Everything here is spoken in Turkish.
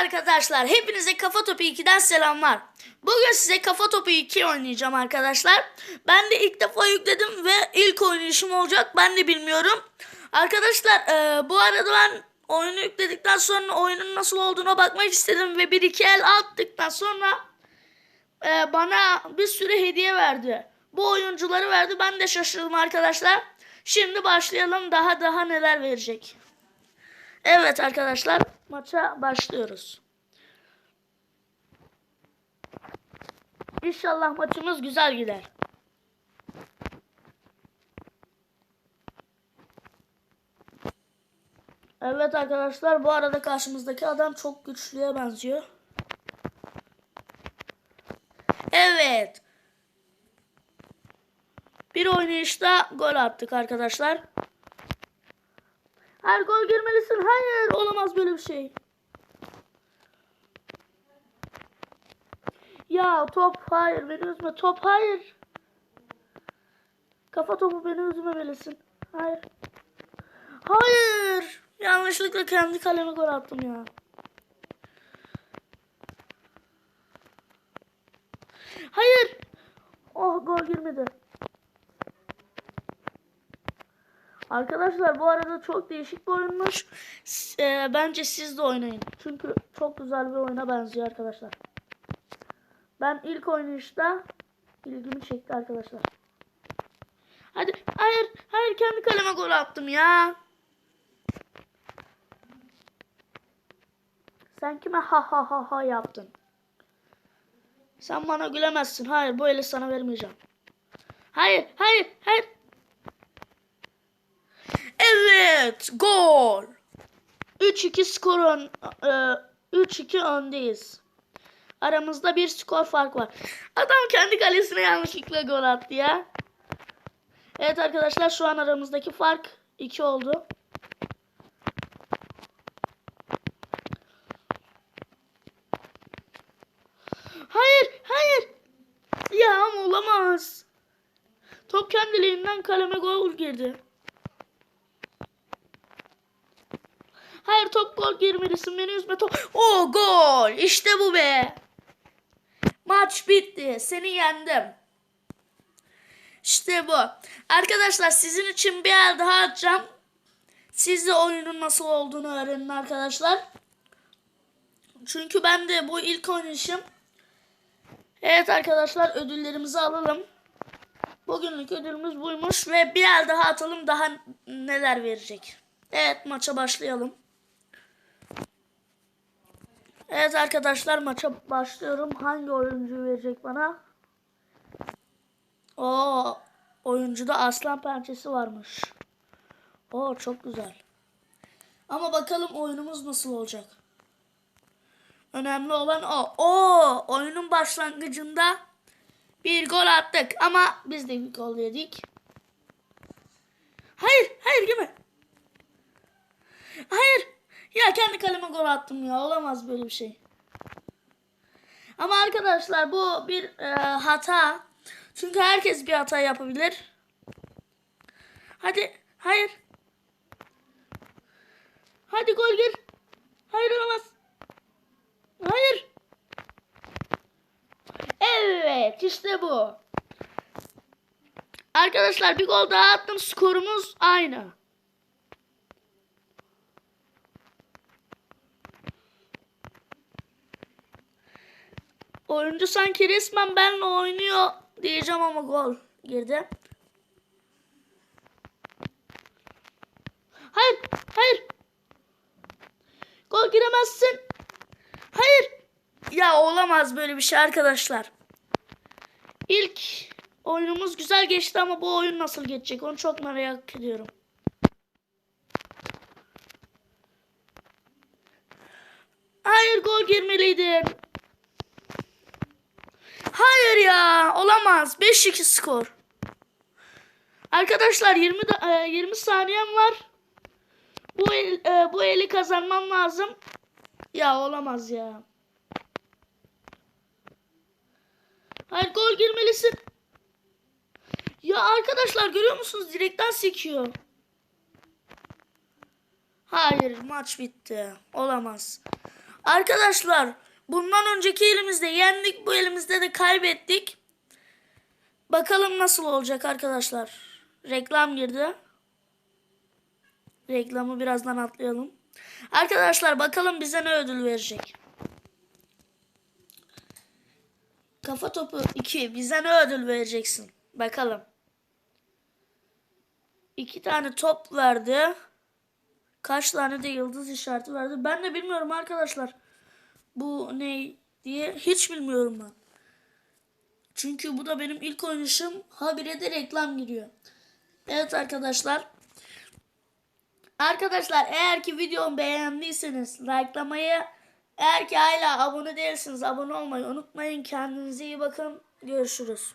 arkadaşlar. Hepinize Kafa Topu 2'den selamlar. Bugün size Kafa Topu 2 oynayacağım arkadaşlar. Ben de ilk defa yükledim ve ilk oynayışım olacak. Ben de bilmiyorum. Arkadaşlar e, bu arada ben oyunu yükledikten sonra oyunun nasıl olduğuna bakmak istedim. Ve bir iki el attıktan sonra e, bana bir sürü hediye verdi. Bu oyuncuları verdi. Ben de şaşırdım arkadaşlar. Şimdi başlayalım. Daha daha neler verecek. Evet arkadaşlar maça başlıyoruz. İnşallah maçımız güzel gider. Evet arkadaşlar bu arada karşımızdaki adam çok güçlüye benziyor. Evet. Bir oynayışta gol attık arkadaşlar. Her gol girmelisin. Hayır olamaz böyle bir şey. Ya top hayır beni üzme. Top hayır. Kafa topu beni üzmemelisin. Hayır. Hayır. Yanlışlıkla kendi kaleme gol attım ya. Hayır. Oh gol girmedi. Arkadaşlar bu arada çok değişik bir oyunmuş. E, bence siz de oynayın. Çünkü çok güzel bir oyuna benziyor arkadaşlar. Ben ilk oynayışta ilgimi çekti arkadaşlar. Hadi hayır hayır kendi kaleme gol attım ya. Sen kime ha ha ha ha yaptın? Sen bana gülemezsin. Hayır bu eli sana vermeyeceğim. Hayır hayır hayır. Evet, gol. 3-2 skorun e, 3-2 öndeyiz. Aramızda bir skor fark var. Adam kendi kalesine yanlışlıkla gol attı ya. Evet arkadaşlar şu an aramızdaki fark 2 oldu. Hayır, hayır. Ya ama olamaz. Top kendiliğinden kaleme gol girdi. Hayır top gol girmelisin beni üzme top. O gol işte bu be. Maç bitti. Seni yendim. İşte bu. Arkadaşlar sizin için bir el daha atacağım. Siz de oyunun nasıl olduğunu öğrenin arkadaşlar. Çünkü ben de bu ilk oynayışım. Evet arkadaşlar ödüllerimizi alalım. Bugünlük ödülümüz buymuş ve bir el daha atalım daha neler verecek. Evet maça başlayalım. Evet arkadaşlar maça başlıyorum. Hangi oyuncu verecek bana? O oyuncuda aslan pençesi varmış. O çok güzel. Ama bakalım oyunumuz nasıl olacak. Önemli olan o. O oyunun başlangıcında bir gol attık ama biz de bir gol yedik. Hayır, hayır girme. Hayır. Ya kendi kaleme gol attım ya. Olamaz böyle bir şey. Ama arkadaşlar bu bir e, hata. Çünkü herkes bir hata yapabilir. Hadi. Hayır. Hadi gol gir. Hayır olamaz. Hayır. Evet işte bu. Arkadaşlar bir gol daha attım. Skorumuz aynı. Oyuncu sanki resmen benimle oynuyor diyeceğim ama gol girdi. Hayır, hayır. Gol giremezsin. Hayır. Ya olamaz böyle bir şey arkadaşlar. İlk oyunumuz güzel geçti ama bu oyun nasıl geçecek onu çok merak ediyorum. Hayır gol girmeliydin. Hayır ya olamaz. 5-2 skor. Arkadaşlar 20 da- e, 20 saniyem var. Bu el, e, bu eli kazanmam lazım. Ya olamaz ya. Hayır gol girmelisin. Ya arkadaşlar görüyor musunuz? Direkten sekiyor. Hayır maç bitti. Olamaz. Arkadaşlar bundan önceki elimizde yendik bu elimizde de kaybettik. Bakalım nasıl olacak arkadaşlar. Reklam girdi. Reklamı birazdan atlayalım. Arkadaşlar bakalım bize ne ödül verecek. Kafa topu 2 bize ne ödül vereceksin? Bakalım. İki tane top verdi. Kaç tane de yıldız işareti verdi. Ben de bilmiyorum arkadaşlar. Bu ne diye hiç bilmiyorum ben. Çünkü bu da benim ilk oynayışım. Habire de reklam giriyor. Evet arkadaşlar. Arkadaşlar eğer ki videomu beğendiyseniz likelamayı eğer ki hala abone değilseniz abone olmayı unutmayın. Kendinize iyi bakın. Görüşürüz.